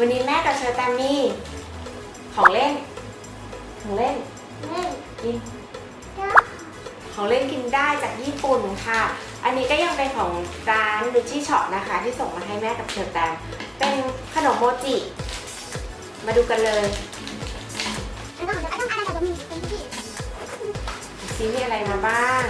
วันนี้แม่กับเชอแตมมีของเล่น ของเล่นกินของเล่นกินได้จากญี่ปุ่นค่ะ อันนี้ก็ยังเป็นของร้านดูชี่ช็อปนะคะ ที่ส่งมาให้แม่กับเชอแตมเป็นขนมโมจิ มาดูกันเลยซีมีอะไรมาบ้าง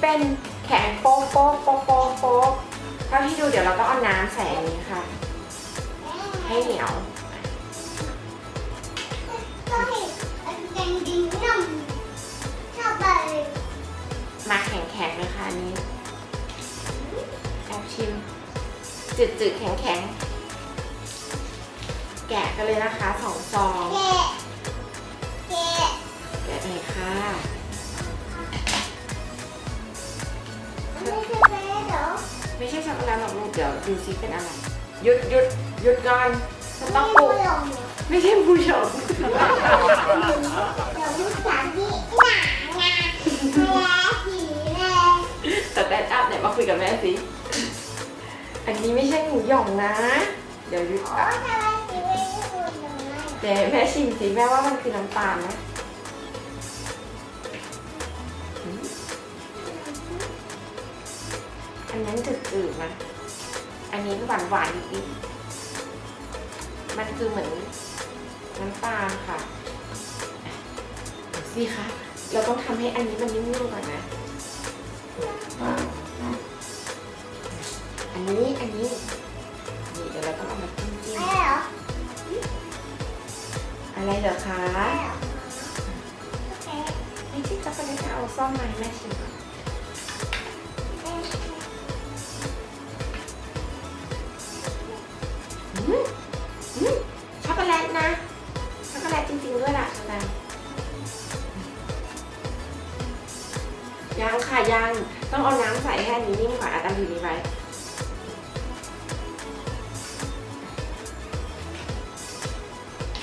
เป็นแข็งโป๊กโป๊กโป๊กโป๊กโป๊กเท่าที่ดูเดี๋ยวเราก็เอาน้ำใส่อันนี้ค่ะ ให้เหนียวมาแข็งๆเลยค่ะอันนี้แอบชิมจืดๆแข็งๆแกะกันเลยนะคะสองซอง เดี๋ยวดูซิเป็นอะไร หยุดหยุดหยุดก่อนจะต้องปลูกไม่ใช่ผู้ชมแต่แต่อัพไหนมาคุยกับแม่สิอันนี้ไม่ใช่หมูหย่องนะ เดี๋ยวหยุดก่อนเดี๋ยวให้แม่ชิมสิแม่ว่ามันคือน้ำตาลนะอืมอันนั้นจืดๆนะ อันนี้หวานหวานๆนิดๆมันคือเหมือนน้ำตาลค่ะเดี๋ยวสิคะเราต้องทำให้อันนี้มันนิ่มๆก่อนนะ อันนี้ อันนี้ นี่เดี๋ยวเราต้องเอามาจิ้มจิ้มอะไรเหรอคะ ไม่ใช่ช็อกโกแลตนะเอาซ่อมมาให้แม่ชิมก่อน ยังค่ะยังต้องเอาน้ำใส่ให้อันนี้นิ่มก่อนอาตามดูนี้ไว้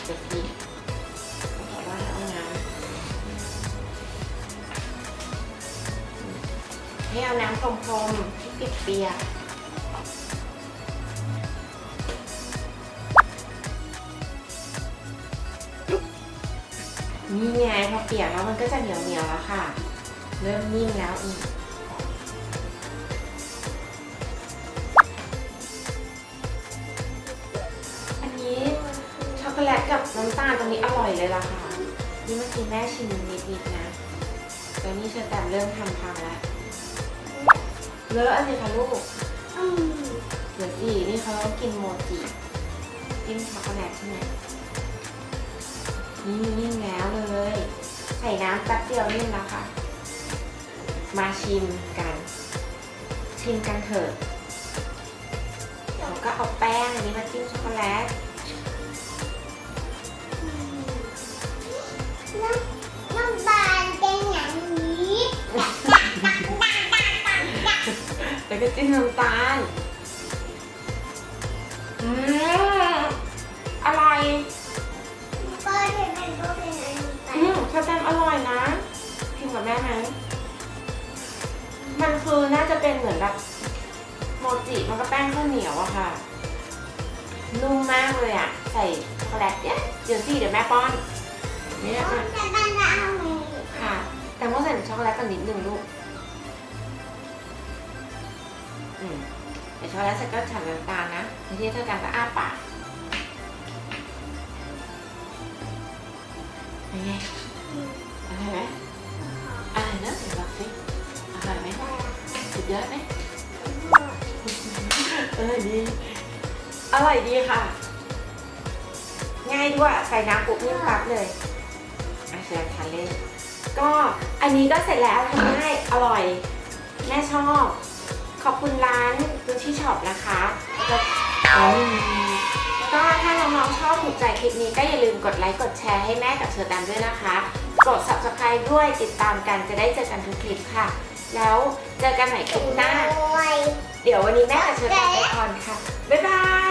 เดี๋ยวพี่เขาบอกว่าให้เอาน้ำให้เอาน้ำพรมๆที่เปียกนี่ไงพอเปียกแล้วมันก็จะเหนียวเหนียวๆแล้วค่ะ เริ่มนิ่มแล้วอีกอันนี้ช็อกโกแลตกับน้ำตาลตรงนี้อร่อยเลยล่ะค่ะ นี่เมื่อกี้แม่ชิมนิดๆนะต่นี่เชอแตมเริ่มทำพังแล้วเลอะอันนี้ค่ะลูกเดี๋ยวสินี่เขากินโมจิกินช็อกโกแลตใช่ไหมนี่นิ่มแล้วเลย ใส่น้ำแป๊บเดียวนิ่มแล้วค่ะ มาชิมกัน ชิมกันเถอะเราก็เอาแป้งอันนี้มาจิ้มช็อกโกแลตแล้วก็จิ้มน้ำตาลอืมอร่อยอืมสแตมอร่อยนะชิมกับแม่ไหม มันคือน่าจะเป็นเหมือนแบบโมจิมันก็แป้งข้าวเหนียวอะค่ะ นุ่มมากเลยอะใส่ช็อกโกแลตเนี่ยเดี๋ยวสิเดี๋ยวแม่ป้อนเนี่ยอะค่ะ แต่ว่าใส่ช็อกโกแลตกันนิดนึงลูกอืมแต่ช็อกโกแลตใส่ก็ฉันน้ำตาลนะไม่ใช่เท่ากันก็อ้าปากเป็นไงอร่อยไหม สุดยอดไหมเออดี อร่อยดีค่ะ ง่ายด้วยใส่น้ำปุ๊บนิ่มปั๊บเลยอาเชียทานเล่นก็อันนี้ก็เสร็จแล้วทำง่ายอร่อย แม่ชอบ ขอบคุณร้านดูชี่ช็อปนะคะแล้วก็ถ้าน้องๆชอบถูกใจคลิปนี้ก็อย่าลืมกดไลค์กดแชร์ให้แม่กับเชอร์แตมด้วยนะคะ กด subscribe ด้วยติดตามกันจะได้เจอกันทุกคลิปค่ะ แล้วเจอกันใหม่คลิปหน้า เดี๋ยววันนี้แม่ขอเชิญไปก่อนค่ะ บ๊ายบาย